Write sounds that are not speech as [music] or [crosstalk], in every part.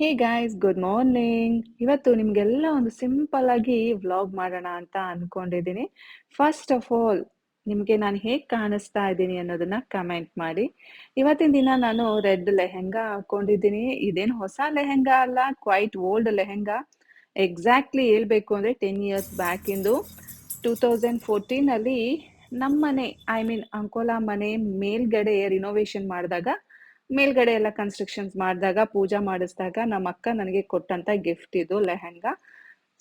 Hey guys good morning ಇವತ್ತು ನಿಮಗೆಲ್ಲ ಒಂದು ಸಿಂಪಲ್ ಆಗಿ ವ್ಲಾಗ್ ಮಾಡೋಣ ಅಂತ ಅನ್ಕೊಂಡಿದ್ದೀನಿ. ಫಸ್ಟ್ ಆಫ್ ಆಲ್ ನಿಮಗೆ ನಾನು ಹೇಗೆ ಕಾಣಿಸ್ತಾ ಇದ್ದೀನಿ ಅನ್ನೋದನ್ನ ಕಮೆಂಟ್ ಮಾಡಿ. ಇವತ್ತಿನ ದಿನ ನಾನು ರೆಡ್ ಲೆಹೆಂಗಾ ಹಾಕೊಂಡಿದ್ದೀನಿ. ಇದೇನು ಹೊಸ ಲೆಹೆಂಗಾ ಅಲ್ಲ ಕ್ವೈಟ್ ಓಲ್ಡ್ ಲೆಹೆಂಗಾ. ಎಕ್ಸಾಕ್ಟ್ಲಿ ಹೇಳ್ಬೇಕು ಅಂದರೆ ಟೆನ್ ಇಯರ್ಸ್ ಬ್ಯಾಕಿಂದು ಟೂ ತೌಸಂಡ್ ಫೋರ್ಟೀನಲ್ಲಿ ನಮ್ಮ ಮನೆ ಐ ಮೀನ್ ಅಂಕೋಲಾ ಮನೆ ಮೇಲ್ಗಡೆ ರಿನೋವೇಷನ್ ಮಾಡಿದಾಗ ಮೇಲ್ಗಡೆ ಎಲ್ಲ ಕನ್ಸ್ಟ್ರಕ್ಷನ್ಸ್ ಮಾಡಿದಾಗ, ಪೂಜಾ ಮಾಡಿಸಿದಾಗ ನಮ್ಮ ಅಕ್ಕ ನನಗೆ ಕೊಟ್ಟಂತ ಗಿಫ್ಟ್ ಇದು ಲೆಹೆಂಗಾ.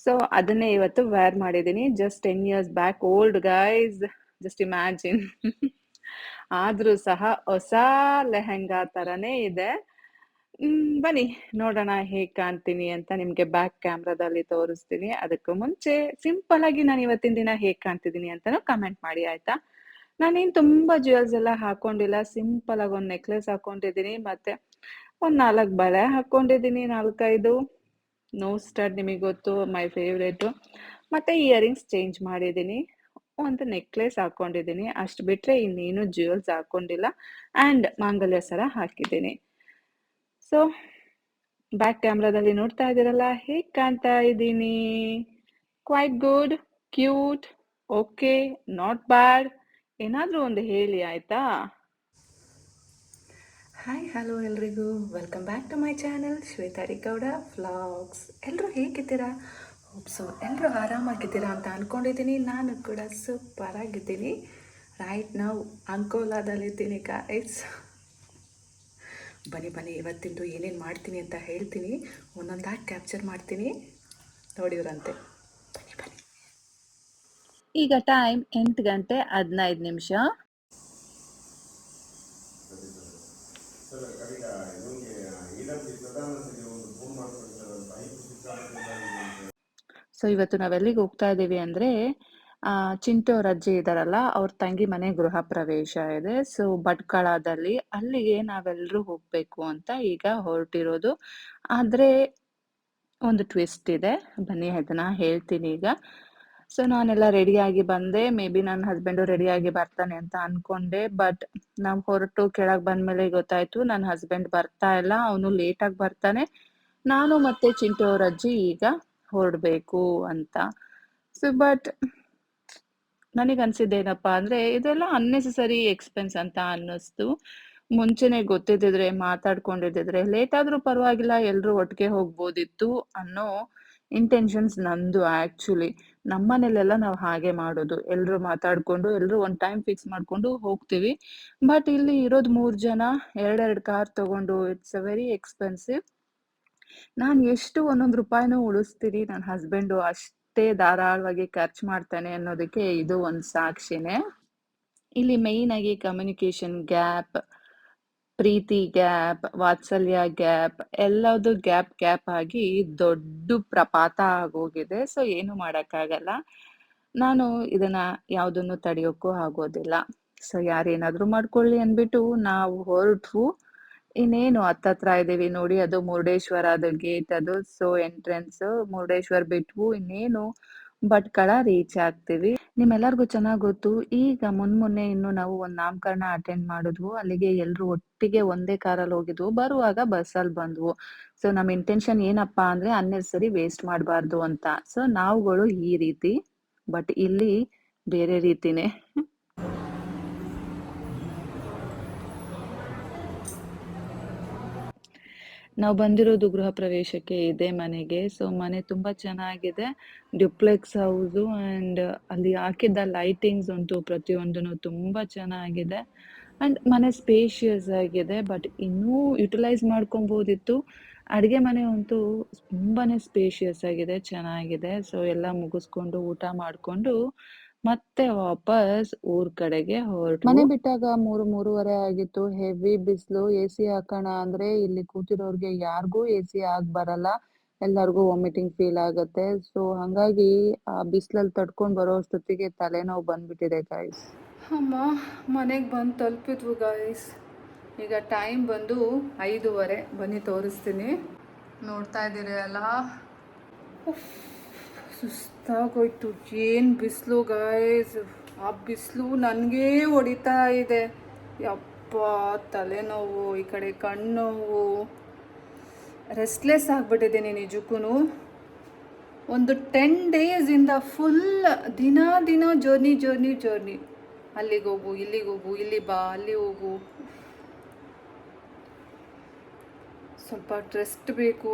ಸೊ ಅದನ್ನೇ ಇವತ್ತು ವೇರ್ ಮಾಡಿದ್ದೀನಿ. Just ten years back old guys just imagine ಆದ್ರೂ ಸಹ ಹೊಸ ಲೆಹೆಂಗಾ ತರನೇ ಇದೆ. ಬನ್ನಿ, ನೋಡೋಣ ಹೇಗ್ ಕಾಣ್ತೀನಿ ಅಂತ ನಿಮ್ಗೆ ಬ್ಯಾಕ್ ಕ್ಯಾಮ್ರಾದಲ್ಲಿ ತೋರಿಸ್ತೀನಿ. ಅದಕ್ಕೂ ಮುಂಚೆ ಸಿಂಪಲ್ ಆಗಿ ನಾನು ಇವತ್ತಿನ ದಿನ ಹೇಗ್ ಕಾಣ್ತಿದ್ದೀನಿ ಅಂತಾನು ಕಮೆಂಟ್ ಮಾಡಿ, ಆಯ್ತಾ? ನಾನೇನ್ ತುಂಬಾ ಜ್ಯುವೆಲ್ಸ್ ಎಲ್ಲ ಹಾಕೊಂಡಿಲ್ಲ. ಸಿಂಪಲ್ ಆಗಿ ಒಂದ್ ನೆಕ್ಲೆಸ್ ಹಾಕೊಂಡಿದ್ದೀನಿ, ಮತ್ತೆ ಒಂದ್ ನಾಲ್ಕು ಬಳೆ ಹಾಕೊಂಡಿದ್ದೀನಿ, ನಾಲ್ಕೈದು. ನೋ ಸ್ಟಡ್ ನಿಮಗೆ ಗೊತ್ತು ಮೈ ಫೇವ್ರೇಟು ಮತ್ತೆ ಇಯರಿಂಗ್ಸ್ ಚೇಂಜ್ ಮಾಡಿದ್ದೀನಿ. ಒಂದು ನೆಕ್ಲೆಸ್ ಹಾಕೊಂಡಿದ್ದೀನಿ. ಅಷ್ಟು ಬಿಟ್ರೆ ಇನ್ನೇನು ಜ್ಯುವೆಲ್ಸ್ ಹಾಕೊಂಡಿಲ್ಲ. ಅಂಡ್ ಮಾಂಗಲ್ಯ ಸರ ಹಾಕಿದ್ದೀನಿ. ಸೊ ಬ್ಯಾಕ್ ಕ್ಯಾಮ್ರಾದಲ್ಲಿ ನೋಡ್ತಾ ಇದ್ದೀರಲ್ಲ, ಹೇಗೆ ಕಾಣ್ತಾ ಇದ್ದೀನಿ? Quite good cute okay not bad ಏನಾದರೂ ಒಂದು ಹೇಳಿ, ಆಯ್ತಾ? ಹಾಯ್ ಹಲೋ ಎಲ್ರಿಗೂ. Welcome back to my channel Shweta Gowda vlogs ಎಲ್ಲರೂ ಹೇಗಿದ್ದೀರಾ? ಸೊ ಎಲ್ಲರೂ ಆರಾಮಾಗಿದ್ದೀರಾ ಅಂತ ಅಂದ್ಕೊಂಡಿದ್ದೀನಿ ನಾನು ಕೂಡ ಸೂಪರ್ ಆಗಿದ್ದೀನಿ. ರೈಟ್ ನಾವು ಅಂಕೋಲಾದಲ್ಲಿದ್ದೀನಿ ಇಟ್ಸ್ ಬನ್ನಿ ಬನ್ನಿ. ಇವತ್ತಿಂದು ಏನೇನು ಮಾಡ್ತೀನಿ ಅಂತ ಹೇಳ್ತೀನಿ. ಒಂದೊಂದಾಗಿ ಕ್ಯಾಪ್ಚರ್ ಮಾಡ್ತೀನಿ. ನೋಡಿದ್ರಂತೆ ಬನ್ನಿ ಬನ್ನಿ. ಈಗ ಟೈಮ್ ಎಂಟು ಗಂಟೆ ಹದಿನೈದು ನಿಮಿಷ. ಸೊ ಇವತ್ತು ನಾವೆಲ್ಲಿಗೆ ಹೋಗ್ತಾ ಇದ್ದೀವಿ ಅಂದ್ರೆ ಚಿಂಟು ಅವ್ರ ಅಜ್ಜಿ ಇದಾರಲ್ಲ, ಅವ್ರ ತಂಗಿ ಮನೆ ಗೃಹ ಪ್ರವೇಶ ಇದೆ. ಸೊ ಭಟ್ಕಳದಲ್ಲಿ ಅಲ್ಲಿಗೆ ನಾವೆಲ್ಲರೂ ಹೋಗ್ಬೇಕು ಅಂತ ಈಗ ಹೊರಟಿರೋದು. ಆದರೆ, ಒಂದು ಟ್ವಿಸ್ಟ್ ಇದೆ. ಬನ್ನಿ, ಅದನ್ನ ಹೇಳ್ತೀನಿ ಈಗ. ಸೊ ನಾನೆಲ್ಲ ರೆಡಿಯಾಗಿ ಬಂದೆ. ಮೇ ಬಿ ನನ್ನ ಹಸ್ಬೆಂಡು ರೆಡಿಯಾಗಿ ಬರ್ತಾನೆ ಅಂತ ಅನ್ಕೊಂಡೆ. ಬಟ್ ನಾವು ಹೊರಟು ಕೆಳಗೆ ಬಂದ್ಮೇಲೆ ಗೊತ್ತಾಯ್ತು ನನ್ನ ಹಸ್ಬೆಂಡ್ ಬರ್ತಾ ಇಲ್ಲ. ಅವನು ಲೇಟಾಗಿ ಬರ್ತಾನೆ. ನಾನು ಮತ್ತೆ ಚಿಂಟು ಅವ್ರ ಅಜ್ಜಿ ಈಗ ಹೊರಡ್ಬೇಕು ಅಂತ. ಸೊ ಬಟ್ ನನಗೆ ಅನ್ಸಿದ್ದೇನಪ್ಪ ಅಂದ್ರೆ, ಇದೆಲ್ಲ ಅನ್ನೆಸೆಸರಿ ಎಕ್ಸ್ಪೆನ್ಸ್ ಅಂತ ಅನ್ನಿಸ್ತು. ಮುಂಚೆನೆ ಗೊತ್ತಿದ್ದಿದ್ರೆ, ಮಾತಾಡ್ಕೊಂಡಿದ್ದಿದ್ರೆ ಲೇಟ್ ಆದ್ರೂ ಪರವಾಗಿಲ್ಲ ಎಲ್ಲರೂ ಒಟ್ಟಿಗೆ ಹೋಗ್ಬೋದಿತ್ತು ಅನ್ನೋ ಇಂಟೆನ್ಷನ್ಸ್ ನಂದು ಆಕ್ಚುಲಿ ನಮ್ಮನೇಲೆಲ್ಲ ನಾವು ಹಾಗೆ ಮಾಡೋದು. ಎಲ್ಲರೂ ಮಾತಾಡ್ಕೊಂಡು ಎಲ್ಲರೂ ಒಂದು ಟೈಮ್ ಫಿಕ್ಸ್ ಮಾಡ್ಕೊಂಡು ಹೋಗ್ತೀವಿ. ಬಟ್ ಇಲ್ಲಿ ಇರೋದು ಮೂರು ಜನ, ಎರಡೆರಡು ಕಾರ್ ತಗೊಂಡು ಇಟ್ಸ್ ಅ ವೆರಿ ಎಕ್ಸ್ಪೆನ್ಸಿವ್ ನಾನು ಎಷ್ಟು ಒಂದೊಂದು ರೂಪಾಯಿನೂ ಉಳಿಸ್ತೀನಿ. ನನ್ನ ಹಸ್ಬೆಂಡು ಅಷ್ಟೇ ಧಾರಾಳವಾಗಿ ಖರ್ಚು ಮಾಡ್ತಾನೆ ಅನ್ನೋದಕ್ಕೆ ಇದು ಒಂದು ಸಾಕ್ಷಿನೇ. ಇಲ್ಲಿ ಮೇಯ್ನ್ ಆಗಿ ಕಮ್ಯುನಿಕೇಶನ್ ಗ್ಯಾಪ್ ಪ್ರೀತಿ ಗ್ಯಾಪ್, ವಾತ್ಸಲ್ಯ ಗ್ಯಾಪ್ ಎಲ್ಲದು ಗ್ಯಾಪ್ ಗ್ಯಾಪ್ ಆಗಿ ದೊಡ್ಡ ಪ್ರಪಾತ ಆಗೋಗಿದೆ. ಸೊ ಏನು ಮಾಡಕ್ಕಾಗಲ್ಲ. ನಾನು ಇದನ್ನ ಯಾವುದನ್ನು ತಡೆಯೋಕ್ಕೂ ಆಗೋದಿಲ್ಲ. ಸೊ ಯಾರೇನಾದರೂ ಮಾಡ್ಕೊಳ್ಳಿ ಅಂದ್ಬಿಟ್ಟು ನಾವು ಹೊರಟು ಇನ್ನೇನು ಹತ್ತತ್ರ ಇದೀವಿ ನೋಡಿ. ಅದು ಮುರುಡೇಶ್ವರ ಅದು ಗೇಟ್ ಅದು. ಸೊ ಎಂಟ್ರೆನ್ಸ್ ಮುರುಡೇಶ್ವರ್ ಬಿಟ್ವು ಇನ್ನೇನು ಭಟ್ಕಳ ರೀಚ್ ಆಗ್ತೀವಿ. ನಿಮ್ಮೆಲ್ಲರಿಗೂ ಚೆನ್ನಾಗಿ ಗೊತ್ತು. ಈಗ ಮುನ್ಮೊನ್ನೆ ಇನ್ನು ನಾವು ಒಂದ್ ನಾಮಕರಣ ಅಟೆಂಡ್ ಮಾಡಿದ್ವು. ಅಲ್ಲಿಗೆ ಎಲ್ರು ಒಟ್ಟಿಗೆ ಒಂದೇ ಕಾರಲ್ಲಿ ಹೋಗಿದ್ವು. ಬರುವಾಗ ಬಸ್ಸಲ್ಲಿ ಬಂದ್ವು. ಸೊ ನಮ್ ಇಂಟೆನ್ಷನ್ ಏನಪ್ಪಾ ಅಂದ್ರೆ ಅನ್ನೆಸರಿ ವೇಸ್ಟ್ ಮಾಡಬಾರ್ದು ಅಂತ. ಸೊ ನಾವುಗಳು ಈ ರೀತಿ ಬಟ್ ಇಲ್ಲಿ ಬೇರೆ ರೀತಿನೇ. ನಾವು ಬಂದಿರೋದು ಗೃಹ ಪ್ರವೇಶಕ್ಕೆ ಇದೆ ಮನೆಗೆ. ಸೊ ಮನೆ ತುಂಬಾ ಚೆನ್ನಾಗಿದೆ. ಡ್ಯುಪ್ಲೆಕ್ಸ್ ಹೌಸು ಅಂಡ್ ಅಲ್ಲಿ ಹಾಕಿದ್ದ ಲೈಟಿಂಗ್ಸ್ ಅಂತೂ ಪ್ರತಿಯೊಂದೂ ತುಂಬಾ ಚೆನ್ನಾಗಿದೆ. ಅಂಡ್ ಮನೆ ಸ್ಪೇಷಿಯಸ್ ಆಗಿದೆ, ಬಟ್ ಇನ್ನೂ ಯುಟಿಲೈಸ್ ಮಾಡ್ಕೊಬೋದಿತ್ತು. ಅಡುಗೆ ಮನೆ ಅಂತೂ ತುಂಬಾನೇ ಸ್ಪೇಷಿಯಸ್ ಆಗಿದೆ, ಚೆನ್ನಾಗಿದೆ. ಸೊ ಎಲ್ಲ ಮುಗಿಸ್ಕೊಂಡು ಊಟ ಮಾಡ್ಕೊಂಡು ಮತ್ತೆ ವಾಪಸ್ ಊರ್ ಕಡೆಗೆ ಹೊರಟು. ಮನೆ ಬಿಟ್ಟಾಗ ಮೂರು ಮೂರುವರೆ ಆಗಿತ್ತು. ಹೆವಿ ಬಿಸಿಲು ಎ ಸಿ ಹಾಕೋಣ ಅಂದ್ರೆ ಇಲ್ಲಿ ಕೂತಿರೋರ್ಗೆ ಯಾರಿಗೂ ಎ ಸಿ ಆಗ್ ಬರಲ್ಲ. ಎಲ್ಲರಿಗೂ ವಾಮಿಟಿಂಗ್ ಫೀಲ್ ಆಗತ್ತೆ. ಸೊ ಹಂಗಾಗಿ ಆ ಬಿಸಿಲಲ್ಲಿ ತಡ್ಕೊಂಡ್ ಬರೋ ಅಷ್ಟೊತ್ತಿಗೆ ತಲೆನೋವು ಬಂದ್ಬಿಟ್ಟಿದೆ ಗೈಸ್ ಅಮ್ಮ ಮನೆಗೆ ಬಂದು ತಲುಪಿದ್ವು ಗಾಯ್ಸ್ ಈಗ ಟೈಮ್ ಬಂದು ಐದೂವರೆ. ಬನ್ನಿ ತೋರಿಸ್ತೀನಿ. ನೋಡ್ತಾ ಇದ್ದೀರಿ ಅಲ್ಲ? ಉಫ್, ಸುಸ್ತಾಗೋಯ್ತು. ಏನು ಬಿಸಿಲು ಗಾಯಸ್ ಆ ಬಿಸಿಲು ನನಗೇ ಹೊಡಿತಾ ಇದೆ. ಯಪ್ಪ, ತಲೆನೋವು, ಈ ಕಡೆ ಕಣ್ಣೋವು ರೆಸ್ಟ್ಲೆಸ್ ಆಗಿಬಿಟ್ಟಿದ್ದೀನಿ ನಿಜಕ್ಕೂ ಒಂದು ಟೆನ್ ಡೇಸಿಂದ ಫುಲ್ ದಿನ ದಿನ ಜರ್ನಿ ಜರ್ನಿ ಜರ್ನಿ ಅಲ್ಲಿಗೆ ಹೋಗು, ಇಲ್ಲಿಗೆ ಹೋಗು, ಇಲ್ಲಿ ಬಾ, ಅಲ್ಲಿ ಹೋಗು. ಸ್ವಲ್ಪ ರೆಸ್ಟ್ ಬೇಕು.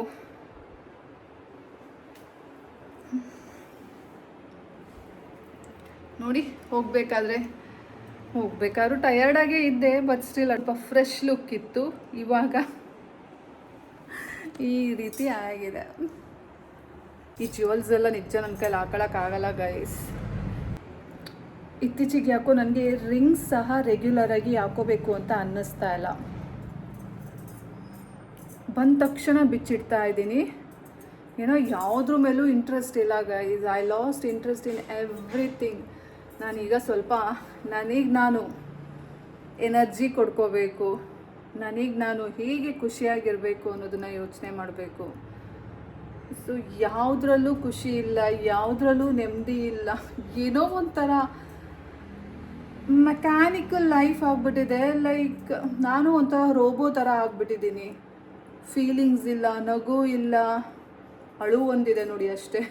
ನೋಡಿ, ಹೋಗಬೇಕಾದ್ರೆ. ಹೋಗಬೇಕಾದ್ರೂ ಟಯರ್ಡಾಗೇ ಇದ್ದೆ ಬಟ್ ಸ್ಟಿಲ್ ಅಲ್ಪ ಫ್ರೆಶ್ ಲುಕ್ ಇತ್ತು. ಇವಾಗ ಈ ರೀತಿ ಆಗಿದೆ. ಈ ಜ್ಯುವೆಲ್ಸ್ ಎಲ್ಲ ನಿಜ ನನ್ನ ಕೈಲಿ ಹಾಕೊಳಕ್ಕಾಗಲ್ಲ ಗೈಸ್ ಇತ್ತೀಚೆಗೆ ಯಾಕೋ ನನಗೆ ರಿಂಗ್ಸ್ ಸಹ ರೆಗ್ಯುಲರ್ ಆಗಿ ಹಾಕೋಬೇಕು ಅಂತ ಅನ್ನಿಸ್ತಾ ಇಲ್ಲ. ಬಂದ ತಕ್ಷಣ ಬಿಚ್ಚಿಡ್ತಾ ಇದ್ದೀನಿ. ಏನೋ ಯಾವುದ್ರ ಮೇಲೂ ಇಂಟ್ರೆಸ್ಟ್ ಇಲ್ಲ guys I lost interest in everything ನಾನೀಗ ಸ್ವಲ್ಪ ನನಗೆ ನಾನು ಎನರ್ಜಿ ಕೊಡ್ಕೋಬೇಕು, ನನಗೆ ನಾನು ಹೇಗೆ ಖುಷಿಯಾಗಿರಬೇಕು ಅನ್ನೋದನ್ನ ಯೋಚನೆ ಮಾಡಬೇಕು. ಸೊ ಯಾವುದ್ರಲ್ಲೂ ಖುಷಿ ಇಲ್ಲ, ಯಾವುದ್ರಲ್ಲೂ ನೆಮ್ಮದಿ ಇಲ್ಲ, ಏನೋ ಒಂಥರ ಮೆಕ್ಯಾನಿಕಲ್ ಲೈಫ್ ಆಗಿಬಿಟ್ಟಿದೆ. ಲೈಕ್ ನಾನು ಒಂಥರ ರೋಬೋ ಥರ ಆಗಿಬಿಟ್ಟಿದ್ದೀನಿ. ಫೀಲಿಂಗ್ಸ್ ಇಲ್ಲ, ನಗು ಇಲ್ಲ, ಅಳು ಒಂದಿದೆ ನೋಡಿ ಅಷ್ಟೇ.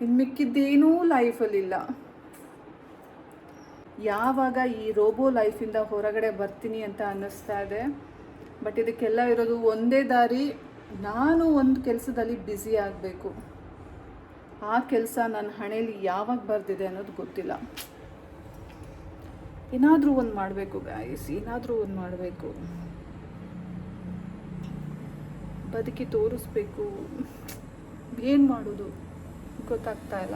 ಇನ್ನು ಮಿಕ್ಕಿದ್ದೇನೂ ಲೈಫಲ್ಲಿಲ್ಲ ಯಾವಾಗ ಈ ರೋಬೋ ಲೈಫಿಂದ ಹೊರಗಡೆ ಬರ್ತೀನಿ ಅಂತ ಅನ್ನಿಸ್ತಾ ಇದೆ. ಬಟ್ ಇದಕ್ಕೆಲ್ಲ ಇರೋದು ಒಂದೇ ದಾರಿ, ನಾನು ಒಂದು ಕೆಲಸದಲ್ಲಿ ಬ್ಯುಸಿ ಆಗಬೇಕು. ಆ ಕೆಲಸ ನನ್ನ ಹಣೆಯಲ್ಲಿ ಯಾವಾಗ ಬರ್ದಿದೆ ಅನ್ನೋದು ಗೊತ್ತಿಲ್ಲ. ಏನಾದರೂ ಒಂದು ಮಾಡಬೇಕು ಗಾಯಸ್ ಏನಾದರೂ ಒಂದು ಮಾಡಬೇಕು. ಬದುಕಿ ತೋರಿಸ್ಬೇಕು. ಏನು ಮಾಡೋದು? ಗೊತ್ತಾಗ್ತಾ ಇಲ್ಲ.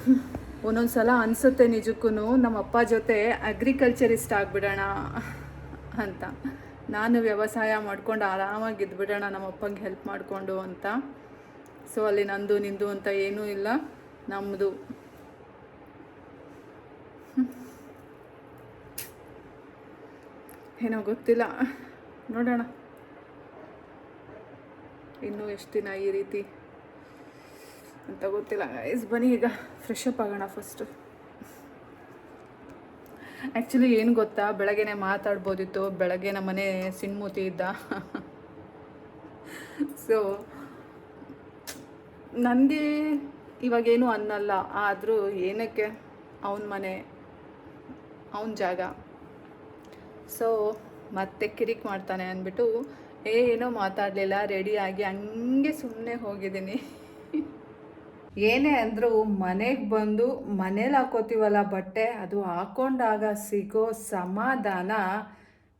[laughs] ಒಂದೊಂದು ಸಲ ಅನಿಸುತ್ತೆ ನಿಜಕ್ಕೂ ನಮ್ಮ ಅಪ್ಪ ಜೊತೆ ಅಗ್ರಿಕಲ್ಚರಿಸ್ಟ್ ಆಗ್ಬಿಡೋಣ ಅಂತ. ನಾನು ವ್ಯವಸಾಯ ಮಾಡ್ಕೊಂಡು ಆರಾಮಾಗಿ ಇದ್ಬಿಡೋಣ, ನಮ್ಮ ಅಪ್ಪಂಗೆ ಹೆಲ್ಪ್ ಮಾಡಿಕೊಂಡು ಅಂತ. ಸೊ ಅಲ್ಲಿ ನಂದು, ನಿಂದು ಅಂತ ಏನೂ ಇಲ್ಲ. ನಮ್ಮದು [laughs] ಏನೋ ಗೊತ್ತಿಲ್ಲ. ನೋಡೋಣ. ಇನ್ನೂ ಎಷ್ಟು ದಿನ ಈ ರೀತಿ? ಅಂತ ಗೊತ್ತಿಲ್ಲ. ಗೈಸ್ ಬನ್ನಿ ಈಗ. ಫ್ರೆಶ್ ಅಪ್ ಆಗೋಣ ಫಸ್ಟು ಆ್ಯಕ್ಚುಲಿ ಏನು ಗೊತ್ತಾ, ಬೆಳಗ್ಗೆನೆ ಮಾತಾಡ್ಬೋದಿತ್ತು, ಬೆಳಗ್ಗೆ ನಮ್ಮ ಮನೆ ಸಿಣ್ಮೂತಿ ಇದ್ದ. ಸೊ ನನಗೆ ಇವಾಗೇನು ಅನ್ನಲ್ಲ, ಆದರೂ ಏನಕ್ಕೆ ಅವನ ಮನೆ, ಅವನ ಜಾಗ. ಸೊ ಮತ್ತೆ ಕಿರಿಕ್ ಮಾಡ್ತಾನೆ ಅಂದ್ಬಿಟ್ಟು ಏನೋ ಮಾತಾಡಲಿಲ್ಲ ರೆಡಿಯಾಗಿ ಹಂಗೆ ಸುಮ್ಮನೆ ಹೋಗಿದ್ದೀನಿ. ಏನೇ ಅಂದರೂ ಮನೆಗೆ ಬಂದು ಮನೇಲಿ ಹಾಕೋತೀವಲ್ಲ ಬಟ್ಟೆ, ಅದು ಹಾಕೊಂಡಾಗ ಸಿಗೋ ಸಮಾಧಾನ,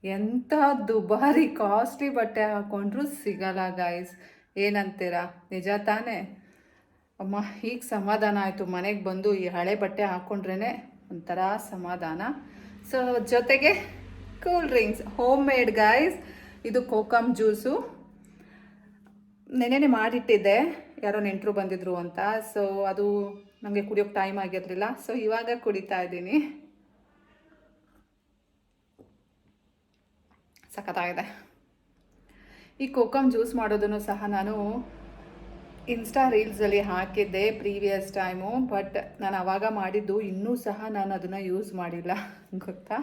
ಎಂಥ ದುಬಾರಿ ಕಾಸ್ಟ್ಲಿ ಬಟ್ಟೆ ಹಾಕೊಂಡ್ರೂ ಸಿಗಲ್ಲ ಗಾಯ್ಸ್ ಏನಂತೀರಾ? ನಿಜ ತಾನೇ? ಅಮ್ಮ ಈಗ ಸಮಾಧಾನ ಆಯಿತು. ಮನೆಗೆ ಬಂದು ಈ ಹಳೆ ಬಟ್ಟೆ ಹಾಕ್ಕೊಂಡ್ರೇ ಒಂಥರ ಸಮಾಧಾನ. ಸೊ ಜೊತೆಗೆ cool drinks home made guys ಇದು ಕೋಕಮ್ ಜ್ಯೂಸು. ನೆನೆನೆ ಮಾಡಿಟ್ಟಿದ್ದೆ. ಯಾರೋ ನೆಂಟರು ಬಂದಿದ್ರು ಅಂತ. ಸೊ ಅದು ನಮಗೆ ಕುಡಿಯೋಕ್ಕೆ ಟೈಮ್ ಆಗಿರಲಿಲ್ಲ. ಸೊ ಇವಾಗ ಕುಡಿತಾ ಇದ್ದೀನಿ. ಸಖತ್ತಾಗಿದೆ. ಈ ಕೋಕಮ್ ಜ್ಯೂಸ್ ಮಾಡೋದನ್ನು ಸಹ ನಾನು ಇನ್ಸ್ಟಾ ರೀಲ್ಸಲ್ಲಿ ಹಾಕಿದ್ದೆ ಪ್ರೀವಿಯಸ್ ಟೈಮು ಬಟ್ ನಾನು ಆವಾಗ ಮಾಡಿದ್ದು ಇನ್ನೂ ಸಹ ನಾನು ಅದನ್ನು ಯೂಸ್ ಮಾಡಿಲ್ಲ. ಗೊತ್ತಾ?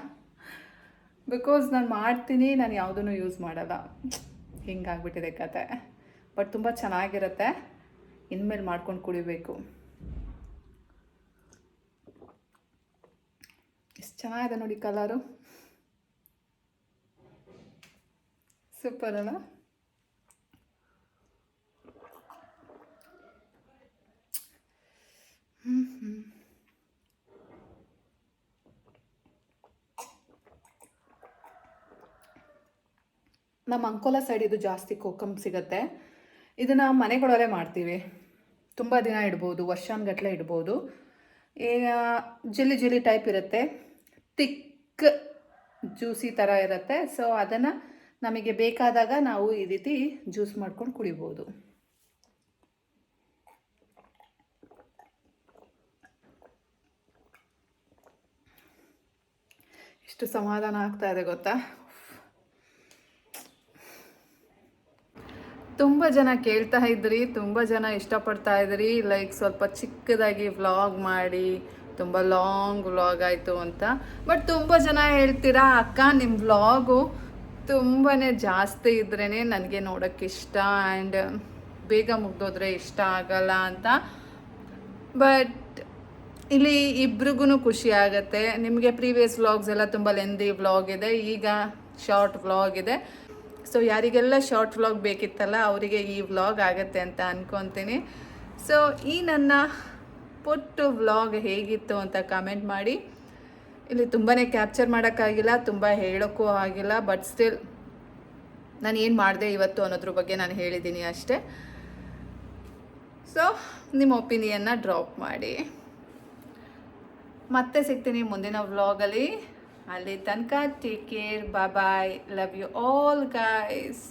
ಬಿಕಾಸ್ ನಾನು ಮಾಡ್ತೀನಿ, ನಾನು ಯಾವುದನ್ನು ಯೂಸ್ ಮಾಡಲ್ಲ. ಹಿಂಗಾಗ್ಬಿಟ್ಟಿದೆ ಕತೆ. ಬಟ್ ತುಂಬ ಚೆನ್ನಾಗಿರುತ್ತೆ. ಇನ್ಮೇಲೆ ಮಾಡ್ಕೊಂಡು ಕುಡಿಬೇಕು. ಎಷ್ಟು ಚೆನ್ನಾಗಿದೆ ನೋಡಿ ಕಲರು. ಸೂಪರ್ ಅಲ್ಲ? ನಮ್ಮ ಅಂಕೋಲ ಸೈಡ್ ಇದು ಜಾಸ್ತಿ ಕೋಕಮ್ ಸಿಗುತ್ತೆ. ಇದನ್ನು ಮನೆಗಳಲ್ಲೇ ಮಾಡ್ತೀವಿ. ತುಂಬ ದಿನ ಇಡ್ಬೋದು ವರ್ಷಾನ್ಗಟ್ಟಲೆ ಇಡ್ಬೋದು. ಈಗ ಜಿಲ್ಲಿ ಜಿಲ್ಲಿ ಟೈಪ್ ಇರುತ್ತೆ ತಿಕ್ ಜ್ಯೂಸಿ ಥರ ಇರುತ್ತೆ. ಸೊ ಅದನ್ನು ನಮಗೆ ಬೇಕಾದಾಗ ನಾವು ಈ ರೀತಿ ಜ್ಯೂಸ್ ಮಾಡ್ಕೊಂಡು ಕುಡಿಬೋದು. ಎಷ್ಟು ಸಮಾಧಾನ ಆಗ್ತಾ ಇದೆ ಗೊತ್ತಾ? ತುಂಬ ಜನ ಕೇಳ್ತಾ ಇದ್ರಿ, ತುಂಬ ಜನ ಇಷ್ಟಪಡ್ತಾ ಇದ್ರಿ ಲೈಕ್ ಸ್ವಲ್ಪ ಚಿಕ್ಕದಾಗಿ ವ್ಲಾಗ್ ಮಾಡಿ, ತುಂಬ ಲಾಂಗ್ ವ್ಲಾಗ್ ಆಯಿತು ಅಂತ. ಬಟ್ ತುಂಬ ಜನ ಹೇಳ್ತೀರಾ, ಅಕ್ಕ ನಿಮ್ಮ ವ್ಲಾಗು ತುಂಬಾ ಜಾಸ್ತಿ ಇದ್ರೇ ನನಗೆ ನೋಡೋಕ್ಕೆ ಇಷ್ಟ ಆ್ಯಂಡ್ ಬೇಗ ಮುಗ್ದೋದ್ರೆ ಇಷ್ಟ ಆಗಲ್ಲ ಅಂತ. ಬಟ್ ಇಲ್ಲಿ ಇಬ್ರಿಗೂ ಖುಷಿ ಆಗುತ್ತೆ. ನಿಮಗೆ ಪ್ರೀವಿಯಸ್ ವ್ಲಾಗ್ಸ್ ಎಲ್ಲ ತುಂಬ ಲೆಂದಿ ವ್ಲಾಗ್ ಇದೆ, ಈಗ ಶಾರ್ಟ್ ವ್ಲಾಗ್ ಇದೆ. ಸೊ ಯಾರಿಗೆಲ್ಲ ಶಾರ್ಟ್ ವ್ಲಾಗ್ ಬೇಕಿತ್ತಲ್ಲ, ಅವರಿಗೆ ಈ ವ್ಲಾಗ್ ಆಗುತ್ತೆ ಅಂತ ಅನ್ಕೊತೀನಿ. ಸೊ ಈ ನನ್ನ ಪುಟ್ಟು ವ್ಲಾಗ್ ಹೇಗಿತ್ತು ಅಂತ ಕಮೆಂಟ್ ಮಾಡಿ. ಇಲ್ಲಿ ತುಂಬಾ ಕ್ಯಾಪ್ಚರ್ ಮಾಡೋಕ್ಕಾಗಿಲ್ಲ, ತುಂಬ ಹೇಳೋಕ್ಕೂ ಆಗಿಲ್ಲ ಬಟ್ ಸ್ಟಿಲ್ ನಾನು ಏನು ಮಾಡಿದೆ ಇವತ್ತು ಅನ್ನೋದ್ರ ಬಗ್ಗೆ ನಾನು ಹೇಳಿದ್ದೀನಿ ಅಷ್ಟೇ. ಸೊ ನಿಮ್ಮ ಒಪಿನಿಯನ್ನ ಡ್ರಾಪ್ ಮಾಡಿ. ಮತ್ತೆ ಸಿಗ್ತೀನಿ ಮುಂದಿನ ವ್ಲಾಗಲ್ಲಿ ಅಲ್ಲಿ ತನಕ take care bye love you all guys